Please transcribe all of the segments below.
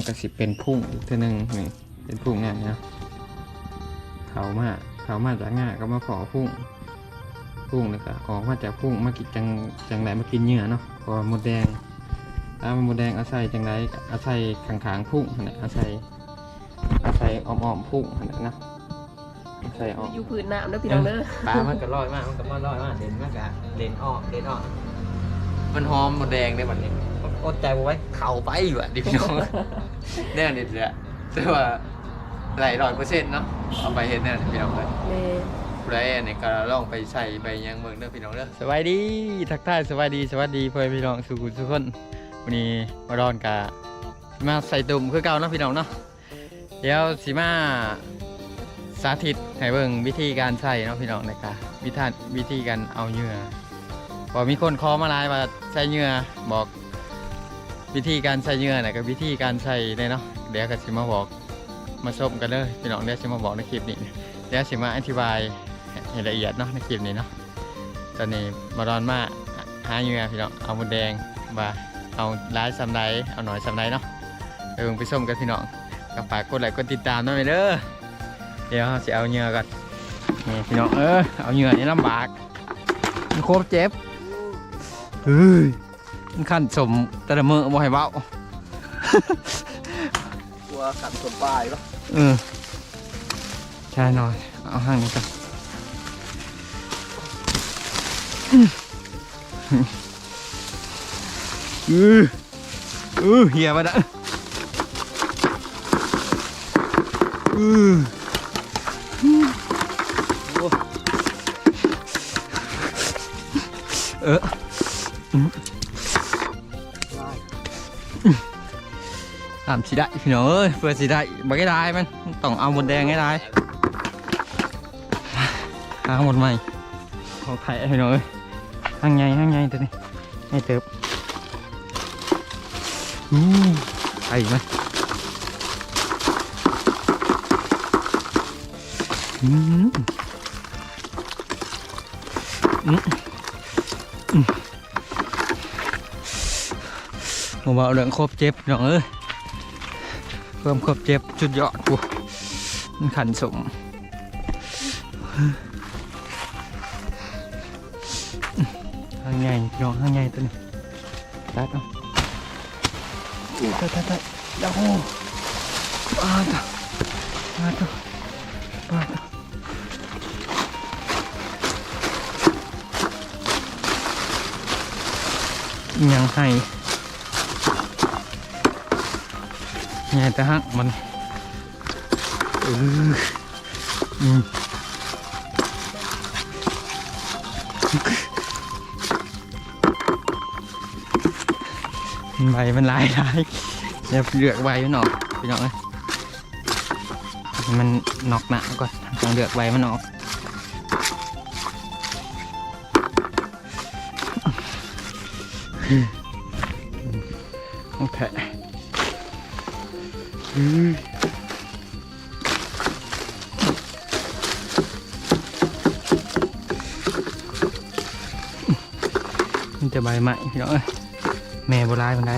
มันก็สิเป็นพุ่งอีกเทีนึงนี่เป็นพุ่งเนี่ยนะเขามาเขามาจากง่าก็มาขอพุ่งพุ่งแล้วก็ออกมาจากพุ่งมากินจังจังไรมากินเหยื่อเนาะเพอมดแดงถ้ามมดแดงอาศัยจังไรก็อาศัยขางขางๆพุ่งนั่นแหละอาศัยอาศัยอ้อมๆพุ่งนั่นแหละนะอาศัยอ้อมอยู่พื้นน้ำเด้อพี่น้องเด้อปลามันก็ลอยมากมันก็มาลอยมากเด่นมากอะเลนอ้อเลนอ้อมันหอมหมดแดงในวันนี้ อดใจบ่ไว้เข่าไปอยู่อะดิพี่น้องแน่นิดเลยอะแต่ว่าหลายร้อยเปอร์เซ็นต์เนาะเอาไปเห็นแน่พี่น้องเลยแม่ไรอันนี้ก็ลองไปใส่ไปยังเมืองเด้อพี่น้องเด้อสวัสดีทักทายสวัสดีสวัสดีเพื่อนพี่น้องสุขุมทุกคนวันนี้มาดอนกะมาใส่ตุ่มคือเก่าเนาะพี่น้องเนาะเดี๋ยวสิมาสาธิตให้เบิ่งวิธีการใส่เนาะพี่น้องนะครับวิธีวิธีการเอาเหยื่อพอมีคนคอมาไลน์ว่าใส่เหยื่อบอก วิธีการใส่เหยื่อนะกับวิธีการใส่เลยเนาะเดี๋ยวก็สิมาบอกมาชมกันเลยพี่น้องเดี๋ยวสิมาบอกในคลิปนี้เดี๋ยวสิมาอธิบายให้ละเอียดเนาะในคลิปนี้เนาะตอนนี้มาดอนมาหาเหยื่อพี่น้องเอาหมดแดงว่าเอาร้ายสำไรเอาหน่อยสำไรเนาะไปเบิ่งไปชมกันพี่น้องก็ฝากกดไลค์กดติดตามด้วยเด้อเดี๋ยวจะเอาเหงื่อก่อนนี่พี่น้องเออเอาเหงื่อนี่ลำบากมันโคตรเจ็บเฮ้ย มันขั้นสมแต่ละมือบ่ให้เบากลัวขันสมปลายปะเออใช่หน่อย เอาห่างนี้ก่อนอืออือเหี่ยมาละอือเอ ตามสิได้พี่น้องเอ้ยเพื่อสิได้บ่ได้ได้มันต้องเอาหมดแดงให้ได้หาห เพิ่มควบเจ็บจุดยอดกูมันขันสมห้างใหญ่น้องห้างใหญ่ตัวนี้ตัดเนาตัดตัดตัดเดี๋ยวโอ้ปาดปาดปาดอะอิหยังให้ ใหญ่แต่ฮักมันเอออืมใบมันลายลายเดี๋ยวเลือกใบมันออกพี่น้องเอ้ยมันนอกหนาก่อนต้องเลือกใบมันออก มันจะใบใหม่พี่น้องเอ้ยแม่โบราณมันได้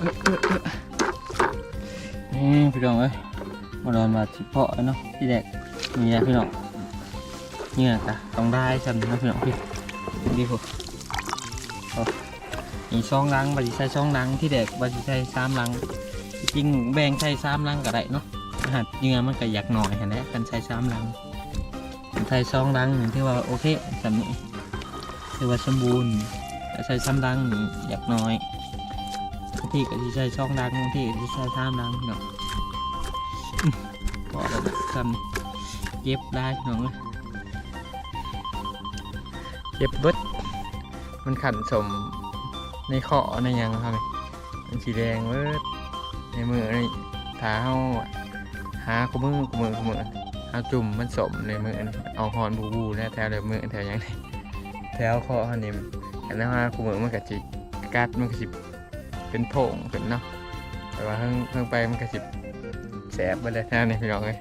เอ้ยเอ้ยเอ้ยนี่พี่น้องเอ้ยมาโดนมาที่เพาะเนาะที่แดกนี่นะพี่น้องนี่นะจ้ะต้องได้ฉันนะพี่น้องพี่ดีพอมีช่องลังบาจิใช้ช่องลังที่เด็กบาจิใช้สามลังจริงแบ่งใช้สามลังก็ได้เนาะอาหารเนื้อมันก็อยากหน่อยเห็นไหมกันใช้สามลังใช้ช่องลังที่ว่าโอเคสำนี้ถือว่าสมบูรณ์ใช้สามลังอยากน้อย ทีก็จะใช้ช่องลังบางทีก็จะใช้สามลังเนาะอืมพอแล้วทำเก็บได้พี่น้องเยเก็บเบิดมันขันสมในขอในยังครับมันสีแดงเบิดในมือในี่ถ้าเฮาหากูมือกูมือกูมือเอาจุ่มมันสมในมือเอาหอนบูบูแล้วแถวเดียวมือแถวยังนี่แถวคอหันนี่อันนั้นว่ากูมือมันก็จิกัดมันก็สิ เป็นโถงเป็นเนาะแต่ว่าเพิ่งเพิ่งไปมันก็สิบแสบไปเลยแถวนี้พี่น้องเลย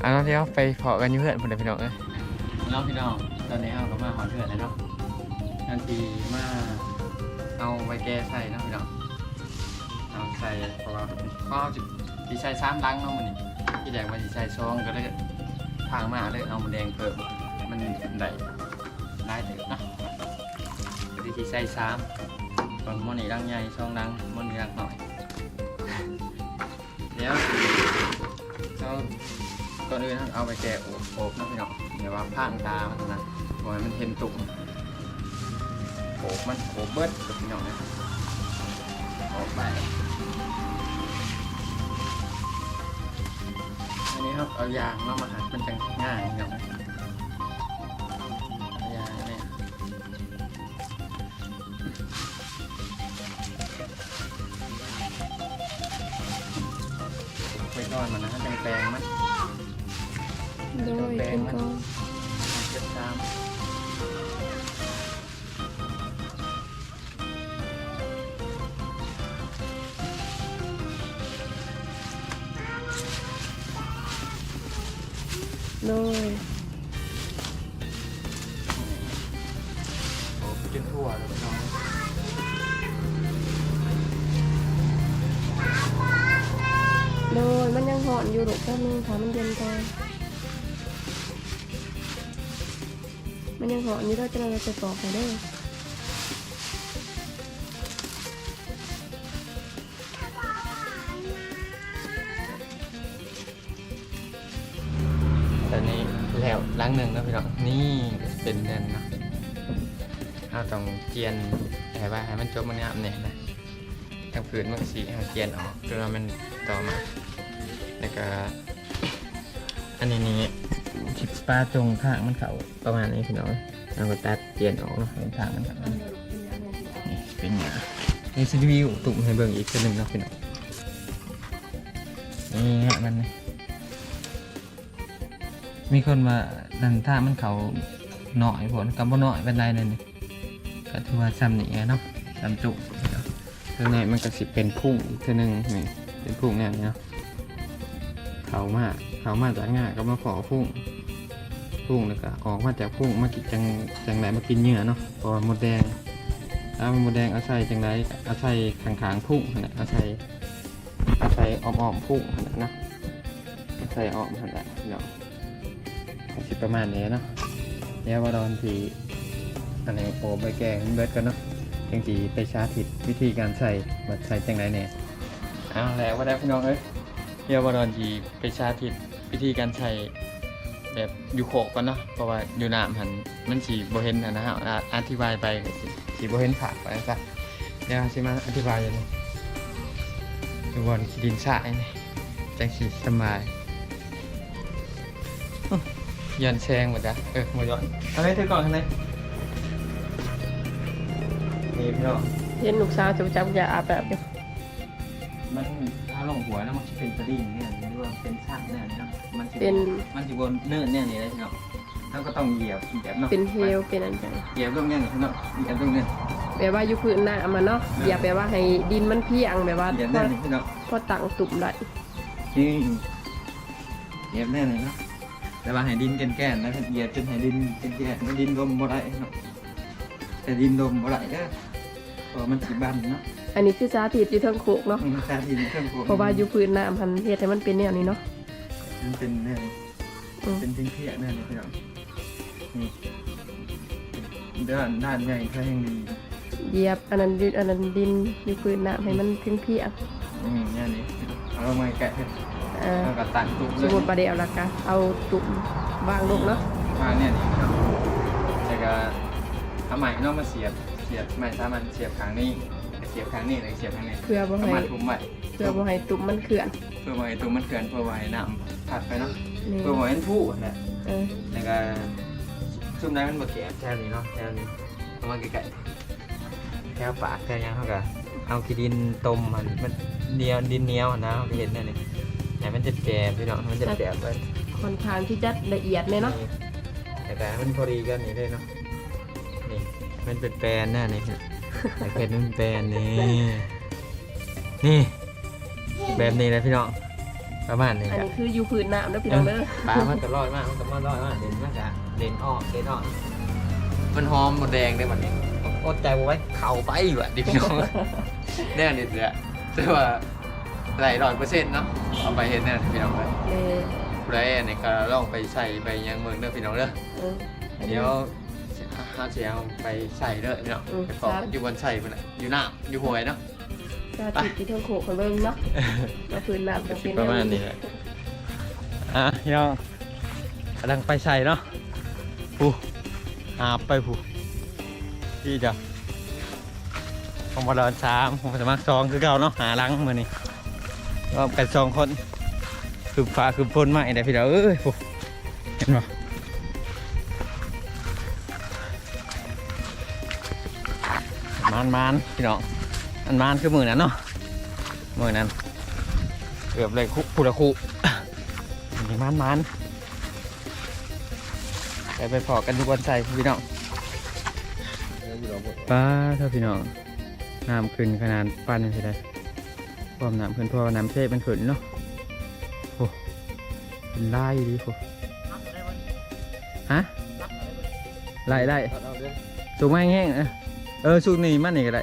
เอาเนาะเดี๋ยวไปเพาะกันอยู่เพื่อนพุ่นเด้อพี่น้องเอ้ยน้องพี่น้องตอนนี้เอาก็มาหอนเพื่อนแล้วเนาะทันทีมาเอาไว้แก้ใส่เนาะพี่น้องเอาใส่เพราะว่าก็เอาสิใส่ซ้ำลังเนาะมันนี่ที่แดงมันสิใส่ซองก็เลยทางมาเลยเอามันแดงเพิ่มมันได้ได้เถอะนะก็ที่ใส่ซ้ำ บางมันนี่ดังใหญ่ซองดังมันนี่ดังหน่อยเดี๋ยวเราก่อนอื่นเอาไปแกะโอบโอบนะพี่น้องเดี๋ยวว่าผ้างตามันนะบอกให้มันเห็นตุ่มโอบมันโอบเบิดกับพี่น้องนะโอบไปอันนี้ครับเอายางเนาะมาหันมันจะง่ายพี่น้อง มันเย็นก่อนมันยังหอนอยู่เราจะเราจะปอกให้ได้ตอนนี้แล้วล้างหนึ่งนะพี่น้องนี่เป็นเงินเนาะเอาต้องเจียนให้ว่าให้มันจบมันงามเนี่ยนะทางผืนมันสีเอาเจียนออกจนว่ามันต่อมาแล้วก็ อันนี้นี่ชิปปลาจงข้างมันเขาประมาณนี้พี่น้องเอาก็ตัดเจียนออกเนาะข้างมันเขานี่เป็นหยานี่ซีวิวตุ่มให้เบิ่งอีกทีหนึ่งเนาะพี่น้องนี่ฮะมันนะมีคนมาดันท่ามันเขาหน่อยผลกับบ่หน่อยเป็นไรเลยนี่ก็ถือว่าซ้ำนี่เนาะซ้ำจุข้างในมันก็สิเป็นพุ่งทีนึงนี่เป็นพุ่งแนวนี้เนาะเขามาก เขามาจากง่าก็มาขอพุ่งพุ่งแล้วก็ออกมาจากพุ่งมากินจังจังไรมากินเหยื่อเนาะพอมดแดงถ้ามมดแดงเอาใส่จังไรเอาใส่ขางขางพุ่งนั่นแหละเอาใส่เอาใส่อ้อมพุ่งนะเนะอาใส่อ้อมนั่นแหละเนาะสิประมาณนี้เนาะเดี๋ยววารอนทีอันนี้โอไปแกงเบิดกันเนาะจังสีไปชาร์จผิดวิธีการใส่มาใส่จังไรเนี่ยเอาแล้วว่าแล้วพี่น้องเอ้ยเดี๋ยววารอนทีไปชาร์จผิด วิธีการใส่แบบอยู่โขกกันเนาะเพราะว่าอยู่น้ำหันมันสีโบเห็นนะฮะอ่าอธิบายไปก็สิสีโบเห็นผักไปซะเดี๋ยวสิมาอธิบายเลยดูบอลขี้ดินสายนี่จังสีสบายย้อนแซงหมดจ้ะเออหมดย้อนเอาให้เธอก่อนข้างในนี่พี่น้องเห็นลูกสาวจะจับยาอาบแบบอยู่มัน ถ้าลงหัวแล้วมันจะเป็นสดิ้งเนี่ยหรือว่าเป็นช่างเนี่ยเนาะมันจะเป็น มันจะบนเนินเนี่ยนี่เลยพี่น้องแล้วก็ต้องเหยียบเหยียบเนาะเป็นเฮลเป็นอันจังเหยียบตรงเนี้ยนี่พี่น้องเหยียบตรงเนี้ยแบบว่าอยู่พื้นหน้ามันเนาะอย่าแบบว่าให้ดินมันเพียงแบบว่าเหยียบพแน่อนี่พี่น้องพอตั้งตุ่มได้จริงเหยียบแน่เลยเนาะแต่ว่าให้ดินแก่นๆนะเหยียบจนให้ดินแก่นๆไม่ดินลมบ่ได้เนาะแต่ดินลมบ่ได้เด้อเพราะมันสิบันเนาะ อันนี้คือสาธิตอยู่เทิงโขกเนาะมันชาดินเครื่องโขงเพราะว่าอยู่พื้นหน้ามันเฮ็ดให้มันเป็นแนวนี้เนาะ มันเป็นแน่เลยอืม เป็นทิ้งเพียแน่เลยพี่น้องนี่ด้านด้านใหญ่ก็ยังดีเหยียบอันนั้นดินอันนั้นดินอยู่พื้นหน้าให้มันเพียงเพียงอืมเนี่ยนี่เอาลงมาแกะให้ๆเอ่อแล้วก็ตัดตุกสเลมย มุติประเดี๋ยวละกันเอาตุ่มวางลงเนาะมาเนี่ยนี่ครับแล้วก็ทำใหม่นอกมาเสียบ เสียบใหม่ถ้ามันเสียบขางนี้ สียบทางนี้เลยเสียบทางนี้เพื่อบ่ประให้มาณทุ่มไว้เพื่อบ่ให้ตุ่มมันเขื่อนเพื่อไว้ตัวมันเกินเพื่อไว้น้ำผัดไปเนาะนี่เพื่อไว้มันผู้นะเออแล้วก็ซุ่มได้มันบดแกะแถวนี้เนาะแถวนี้ประมาณใกล้ๆแถวปากแถวยังเขาก็เอาขี้ดินต้มมันมันเหนียวดินเหนียวนะเขาไปเห็นนั่นนี่แต่มันจะแก่พี่น้องมันจะแก่ไป ค่อนข้างที่จะละเอียดเลยเนาะแต่แต่มันพอดีกันนี่เลยเนาะ นี่ มันเป็นแปลนแน่นี่ แต่เพชรมันเป็นแปลนนี่นี่แบบนี้เลยพี่น้องประมาณนี้อันครับนี้คืออยู่พื้นน้ำเด้อพี่น้องเด้อปลามันก็ลอยมากมันก็มาลอยมากเด่นมากอะเด่นออกเด่นออกมันหอมหมดแดงได้มันนี่อดใจบ่ไว้เข่าไปอยู่อะดิพี่น้องแน่นิดเลยอะแต่ว่าไหลร้อยเปอร์เซ็นต์เนาะเอาไปเห็นแน่พี่น้องเลยเลยผู้ใดอันนี้ก็ลองไปใส่ไปยังเมืองเด้อพี่น้องเด้อเออเดี๋ยว ห้าเสียงไปใส่เด้อพี่น้องอืมไปบอกครับ อยู่บนใส่พุ่นน่ะอยู่หน้าอยู่หวยเนาะก็ติดที่เท่าโขกคนเบิ่งเนาะก็พื้นน้ำก็เป็นประมาณนี้แหละ อะพี่น้องกำลังไปใส่เนาะผู้อาบไปผู้ที่จะผมมาเดินสามผมจะมาสองคือเก่าเนาะหาหลังมือนี่ก็กันสองคนคือฟ้าคือพ้นมาไอ้เด็พี่เด้อเอ้ยผู้เห็นปะ มานมานพี่น้องมันมานคือมือนั้นเนาะมือนั้นเกือบเลยคุคุละคุนี่มันมันไปไปพอกันทุกวันใส่พี่น้องป้าเท่าพี่น้องน้ำขึ้นขนาดปานนี่ได้ความน้ำขึ้นพราะว่าน้ำเชฟมันขึ้นเนาะโอ้เป็นไล่ดีโหฮะไล่ไล่สูงไม่แห้งเออ เออสูงนี่มันนี่ก็ได้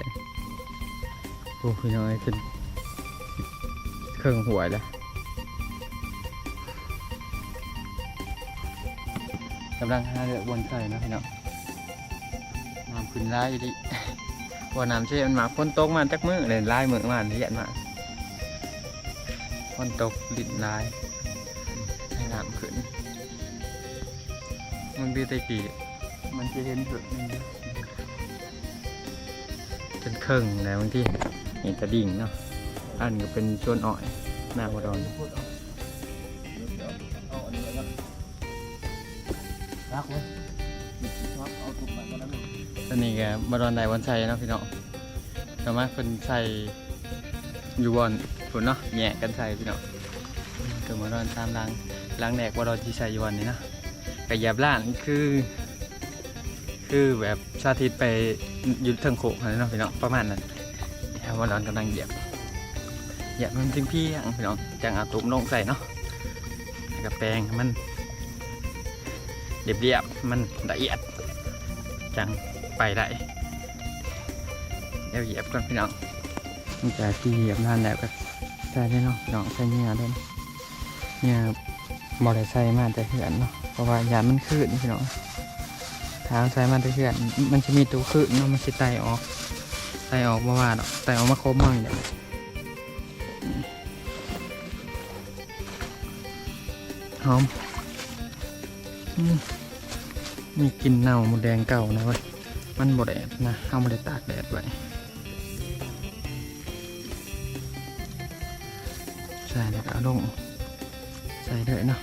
โอ้พี่น้องไอ้เป็นเครื่องหัวเลยกำลังหาเรือบนไข่นะพี่น้องน้ำขึ้นไล่ดิว่าน้ำเช่มันมาฝนตกมาจักมือเลยไล่มือมาเรียนมาฝนตกดินไล่ให้น้ำขึ้นมันดีตะกี้มันจะเห็นสุดนี่ เป็นเครื่องแล้วบางทีเห็นจะดิ่งเนาะอันก็เป็นชวนอ่อยหน้าบดอนรักเว้ยรักเอาตุ่มไปก็ได้ตอนนี้ก็บดอนไดวันใส่เนาะพี่น้องสามารถเป็นใส่อยู่บนฝุ่นเนาะแย่กันใส่พี่น้องคือบดอนตามล้างล้างแดกบดอนที่ใส่อยู่วันนี้นะกระยับล้านคือ คือแบบสาธิตไป ยุดเทิงโขกอะไรเนาะพี่น้องประมาณนั้นแล้วบดอนกำลังเหยียบเหยียบมันจึงพี่พี่น้องจังเอาตุ้มลงใส่เนาะกับแปรงมันเรียบๆมันละเอียด จังไปได้เดี๋ยวเหยียบก่อนพี่น้องนี่จากที่เหยียบนานแล้วก็ใส่ได้เนาะพี่น้องใส่เนี่ยได้เนี่ยบอได้ใส่มาแต่เหือนเนาะเพราะว่ายามันขึ้นพี่น้องางใส่มาเหือนมันจะมีตัวขึ้นเนาะมันจะไตออกไตออกมาว่าดอกไตออกมาครบมั่งอย่างหอมอืมมีกลินเน่าหมูแดงเก่านะเว้ยมันบดแดดนะเอามาได้ตากแดดไว้ใส่แล้วก็เอาลงใส่เลยเนาะ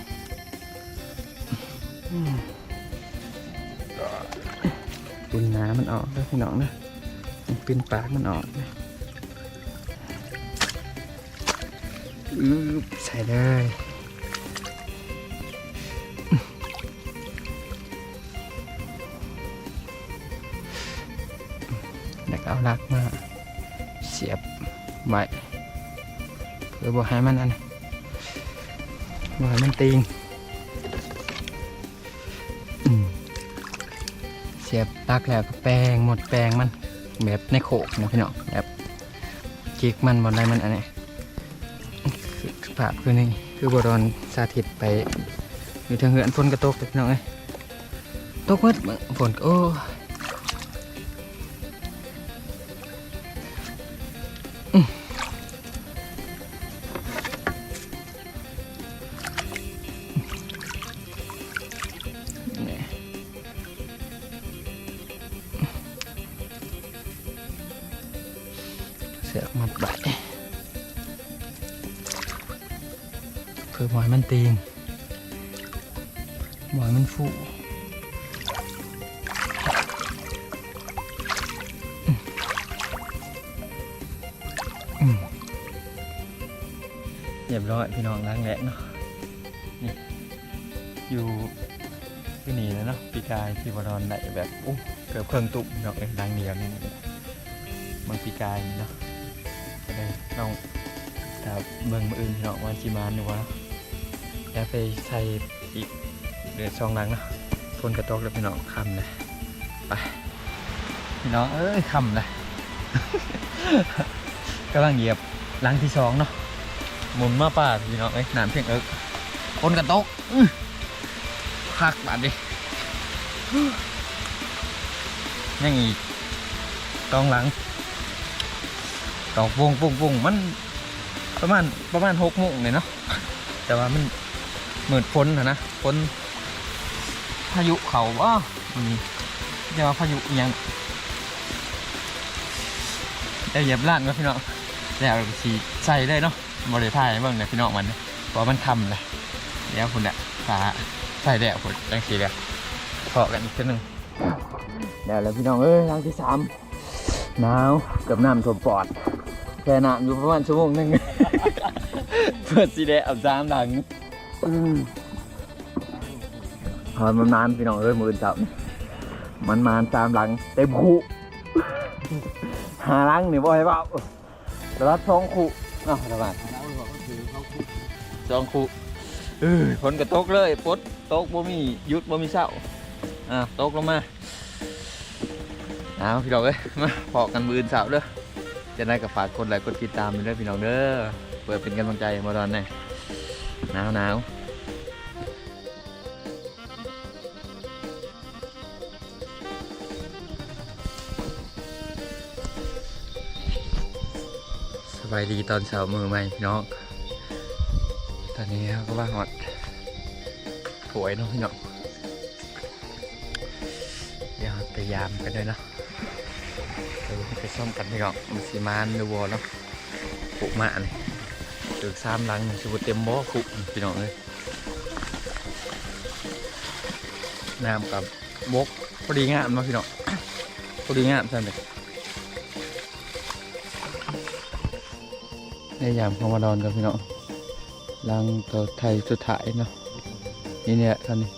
ปินน้ำมันออกแล้วพี่น้องนะปินปากมันออกนะอือใส่เลยแล้วก็เอาลักมาเสียบไว้เพื่อบอกให้มันอันบอกให้มันตีง สียบตักแล้วก็แปลงหมดแปลงมันแบบในโขกนะพี่น้องแบบจิกมันบนอะไรมันอันนี้คือภาพคือนี่คือบโดนสาธิตไปอยู่ทางเหือนฝนกระตกพี่น้องเอ้ยตกเมื่อฝนก็โอ้ บ่อยมันตีงหมอยมันฟูอืมเรียบร้อยพี่น้องล้างแหละเนาะนี่อยู่ที่นี่แล้วเนาะปีกายที่บรอนได้แบบโอ้เกือบเครื่องตุ่มเนาะเองดังเดียวนี่มันปีกายนี่เนาะก็เลยต้องถ้าเบิ่งมืออื่นพี่น้องวันจีมานดูว่า แล้วไปใส่อีกเดือดซองหลังเนาะฝนกระตกแล้วพี่น้องคำเลยไปพี่น้องเอ้ยคำเลยกำลังเหยียบหลังที่สองเนาะหมุนมาป่าพี่น้องเอ้ยหนามเพียงเอิกคนกระตกอื้อคักบาดดิยังอีกกองหลังตอกวงปุ้งปุ้งมันประมาณประมาณหกโมงเลยเนาะแต่ว่ามัน มือนฝนนะนะฝนพายุเขาว่าอืมจะว่าพายุอิหยังได้เหยียบล้านก็พี่น้องแล้วสีใส่เลยเนาะบริถ่ายให้เบิ่ยพี่น้องมันเพราะมันทำเลยเดี๋ยวคุณเนี่ยฟ้าใส่แล้วคุณจังสีแล้วพอกันอีกทีหนึ่งเดี๋ยวแล้วพี่น้องเอ้ยรังที่สามหนาวกับน้ำท่วมปอดแค่น้ำอยู่ประมาณชั่วโมงหนึงเพื่อสีแดงอาบน้ำหลัง อืมพอมันนานพี่น้องเอ้ยมือจับมันมานตามหลังเต็มคู่หาลังนี่บ่ให้เบาแต่ละสองคู่เอ้าระบาดแล้อเขาคุกสองคู่เออฝนก็ตกเลยฝนตกบ่มียุดบ่มีเศร้าอะตกลงมาเอาพี่น้องเอ้ยมาพอกันมืออื่นเสาเด้อจะได้กับฝากกดไลค์กดติดตามด้วยพี่น้องเด้อเปิดเป็นกำลังใจมาตอนนี้ หนาวหนาวสบายดีตอนเช้ามือใหม่พี่น้อง ตอนนี้ก็ว่าหอดถวยเนาะพี่น้องเดี๋ยวไปยามกันด้วยเนาะไปซ่อมกันพี่น้องมันสีมานดูวอเนาะขุมาเนี่ย ถึงสามหลังสบุเต็มบ่อขุพี่น้องเลยน้ำกับบกพอดีงามเนาะพี่น้องพอดีงามใช่ไหมในยามของมาดอนกับพี่น้องลังตัวไทยสุดท้ายเนาะนี่เนี่ยท่านนี้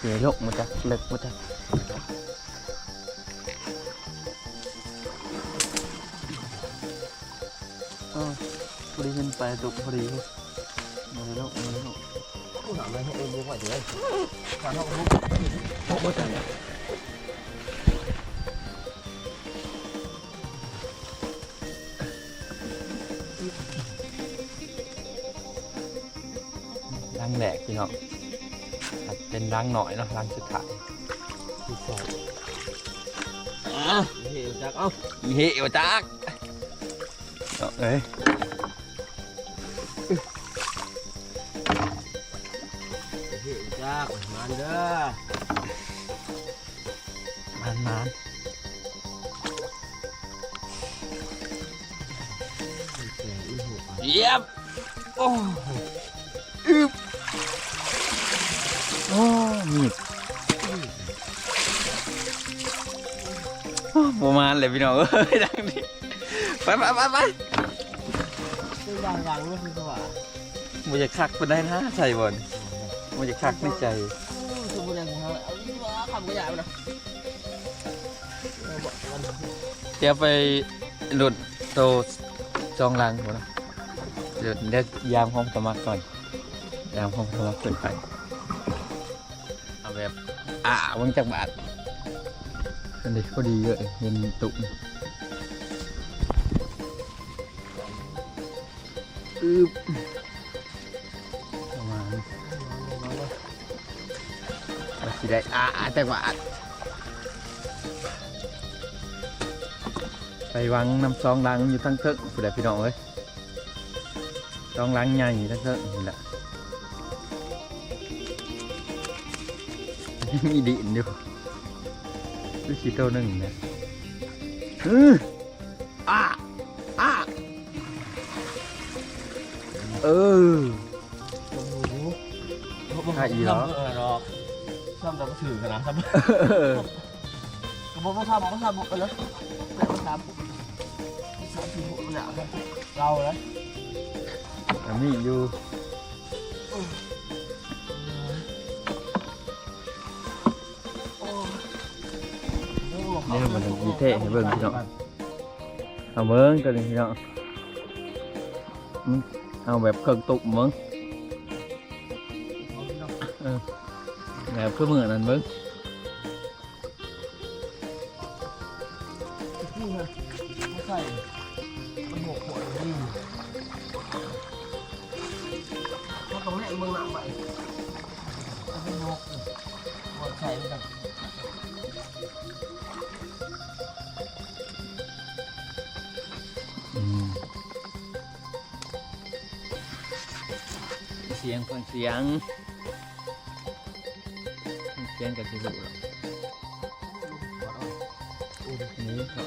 เดี๋ยวลกมาจากเล็กมาจาก ไปตุกพอดีเลยมาเลยลกมาเลยลกผู้หาไม่ให้เองรู้ว่าเดี๋ยวฟันเขาคุกโอ้โหแต่รังแหลกพี่น้องอาจเป็นรังหน่อยเนาะรังสุดท้ายที่ใส่อะเฮ้ยจักเอ้าอีเหี้ยวจักเอาเอ้ย จักมันเด้อมันมันแกอีหัวเยียบโอ้อึบโอ้มีดโอ้ประมาณเลยพี่น้องเอ้ยดังนี้ไปไปไปไปซึ่งบางรังนี่คือตัวมันจะคักไปได้นะใส่บอล มันจะคักในใจสมบูรณ์ของเราเอาอีกแล้วคำก็ใหญ่ไปนะเดี๋ยวไปหลุดโตจองลังก่อนนะเดี๋ยวเดี๋ยวยามห้องสมัครก่อนยามห้องสมัครขึ้นไปเอาแบบอ่าวังจากบาทอันนี้ก็ดีเยอะเลยเห็นตุ่มอึบ ได้อ่าอ่าจากบาทไปวังน้ำซองลังอยู่ทั้งเทิงผู้ใดพี่น้องเอ้ยซองลังใหญ่ทั้งเทิงนี่แหละมีดินอยู่ดูสีตัวหนึ่งเนี่ยอืออะอะเออใช่อีเหรอ เรอกทำแต่มาถือกันนะทำเออกระบอกต้องทำต้องทำไปแล้วแต่ต้องทำสามสี่หกเนี่ยเราเลยอันนี้อยู่นี่มันมีเทให้เบิ่งพี่น้องเอาเบิ่งตัวนี้พี่น้องเอาแบบเครื่องตุ่มเบิ่ง บบคือมือนั่นเบิ่ไม่ใช่มันหกหัวนี่ถ้าตรงนี้มึงหนักไปมันเป็นหกหัวใส่มันอืมเสียงฟังเสียงฟังเสียง สิรู้หรอกอันนี้ก็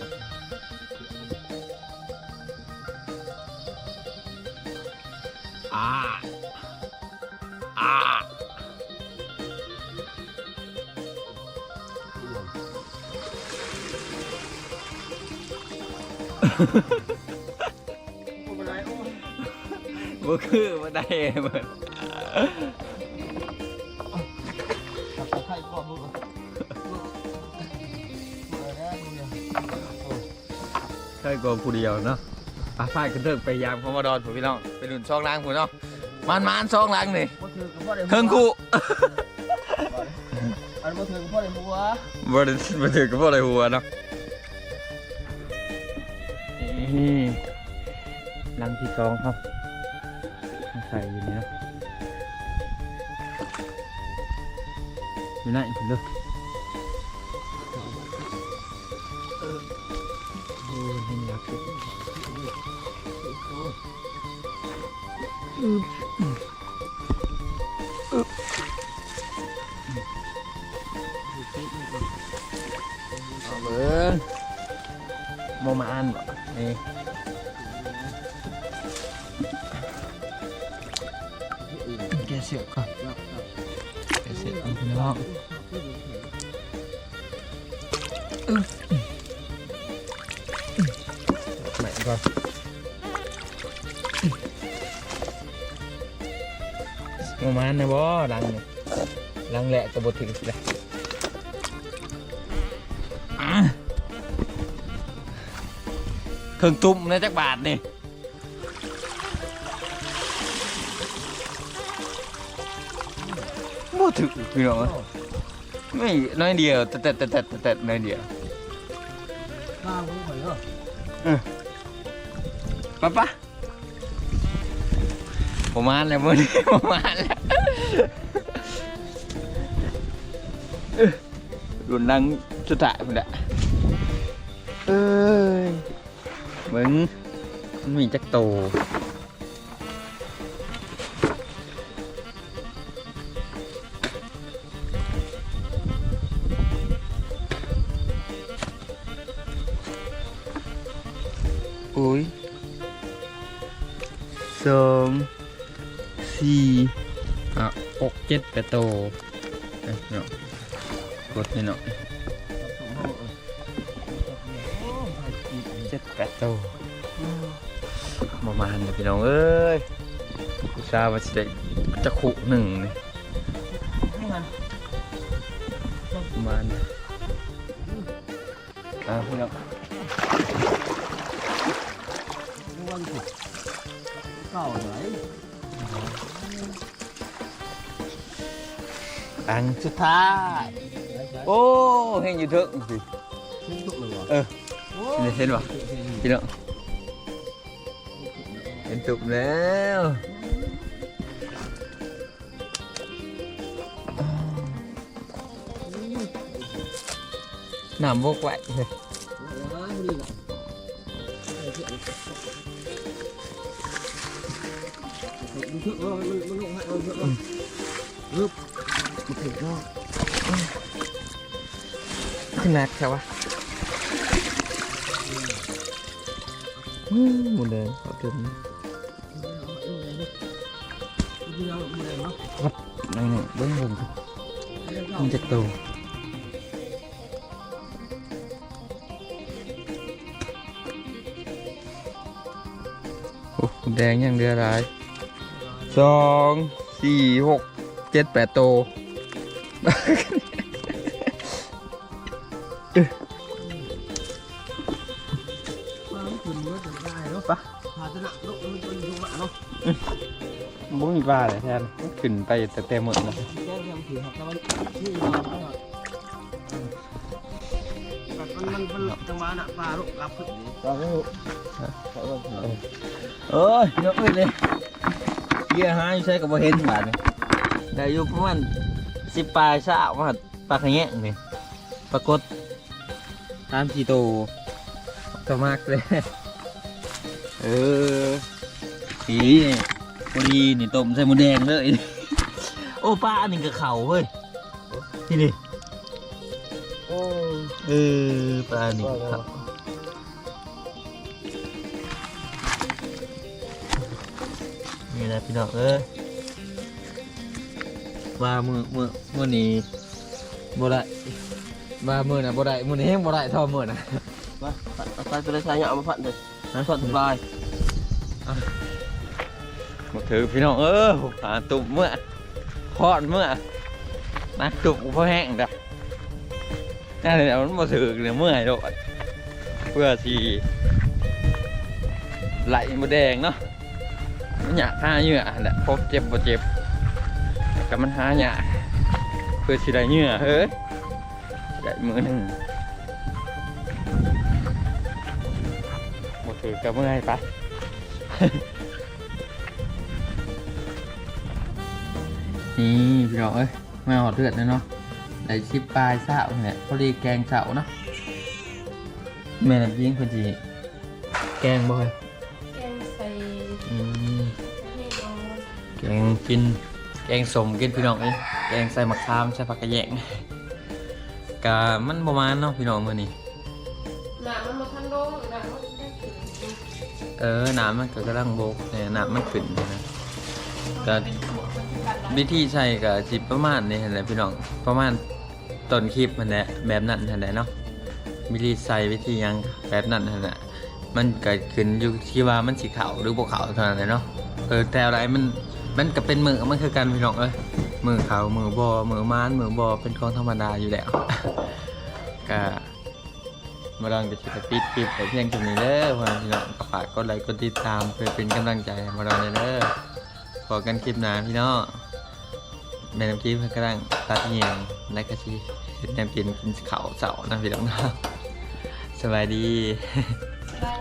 อ่าอ่าบ่คือบ่ได้เบิด ใช่กว่าผู้เดียวเนาะป้าฝ้ายก็เลิกไปยามเขามาดอนผมพี่น้องไปดุนช่องล้างผมเนาะมันมันช่องล้างนี่บ่ถือกับพ่อได้เฮิงคู่อันบ่ถือกับพ่อได้หัวบ่ได้บ่ถือกับพวกอะไรหัวเนาะนี่ลังที่สองครับมาใส่อยู่นี่เนาะอยู่ไหนคุณเลิก เอาเบิ้งโมมานบ่นี่ บ่ดังเนี่ยดังแหละจะบดถึงเลยเครื่องตุ้มในจักบาทนี่บ่ถึกพี่น้องเอ้ยไม่น้อยเดียวแต่แต่แต่แต่แต่แต่น้อยเดียวข้าวมึงไปเนาะปะปะผมมาแล้วมื้อนี้ผมมาแล้ว รุ่นนังสุดท้ายพุ่นแหละเอ้ยเหมือนมันมีจักโตอุ้ยสองสี่อะหกเจ็ดแปดโตเอ้ยเนาะ กดนี่เนาะเจ็ดแปดโตประมาณนี้พี่น้องเอ้ยกูทราบว่าสิได้จะขุหนึ่งนี่ประมาณนี้อ่าพี่น้องเก่าไหนอันสุดท้าย โอ้เห็นอยู่เถอะสิ ชิ้นสุกเลยวะ เออ เห็นเห็นปะพี่น้องเห็นตุกแล้วน้ำบกไ ว้เฮ้ยมันถึกเออมันมันลงให้เออ้าเลยแทนขึ้นไปแต่เต็มหมดเลยแก้แก้ถือครับแต่ว่าที่เราไม่หรอกมันมันมันจังหวะน่ะปลาลูกรับขึ้นนี่เราไม่รู้เอ้ยยกเลยเลยเยี่ยหาอยู่ใช้กับบ่เห็นบาทนี่ได้อยู่ประมาณสิบปลายสาวมาปลาขะแยงนี่ปรากฏตามสี่โตวตัวมากเลย เออสีนี่ พอดีนี่ต้มใส่หมูแดงเลย โอ้ปลาอันนี้กับเขาเฮ้ยที่นี่โอ้เออปลานี่กับเขานี่แหละพี่น้องเอ้ยว่ามือมือมือนี้บ่ได้ว่ามือนะบ่ได้มือนี้แห้งบ่ได้เท่ามือนะมาเอาไปตัวใช้เนี่ยเอามาพัดเลยนะพัดลายห มดถือพี่น้องเออหาตุ่มเมื่อพอดเมื่อนักตุ่มพอแห้งจ้ะนั่นแหละมันมาถือเนี่ยเมื่อยโดดเพื่อที่ไหลมาแดงเนาะมันอยากหาเหยื่อแหละพบเจ็บบ่เจ็บกับมันหาเหยื่อเพื่อสิได้เหยื่อเฮ้ยได้มือหนึ่งมดถือกับเมื่อยไป นี่พี่น้องเอ้ยมาหอดเลือดเลยเนาะได้ชิปปลายเสาเนี่ยพอดีแกงเสาเนาะแม่น้ำยิงคนจีแกงบ่อยแกงใส่อืมให้เอาแกงกิน แกงสมกินพี่น้องเอ้ยแกงใส่มะขามใส่ผักกระแยงกะมันประมาณเนาะพี่น้องมื้อนี้หนามันมาทันลงหนามันได้ถึงเออน้ำมันก็กำลังโบกเนี่ยน้ำมันขึ้นอยู่นะก็ วิธีใช้ก็สิประมาณนี้แหละพี่น้องประมาณต้นคลิปมันแหละแบบนั้นนั่นแหละเนาะวิธีใส่วิธียังแบบนั้นนั่นแหละมันเกิดขึ้นอยู่ที่ว่ามันสีขาวหรือบ่ขาวเท่านั้นแหละเนาะเออแต่อะไรมันมันก็เป็นมือมันคือกันพี่น้องเอ้ยมือขาวมือบอมือม้านมือบอเป็นของธรรมดาอยู่แล้วก็มาลองจะจะปิดคลิปไปเพียงเท่านี้เด้อพพี่น้องก็ฝากกดไลค์กดติดตามเพื่อเป็นกำลังใจมาลองเลยเด้อพอกันคลิปหน้าพี่น้อง แม่น้ำคลิปเพื่อนกำลังตัดเงียงและก็ชีเฮ็ดแนมกินกินเขาเสาร์นะพี่น้องเนาะสบายดีได้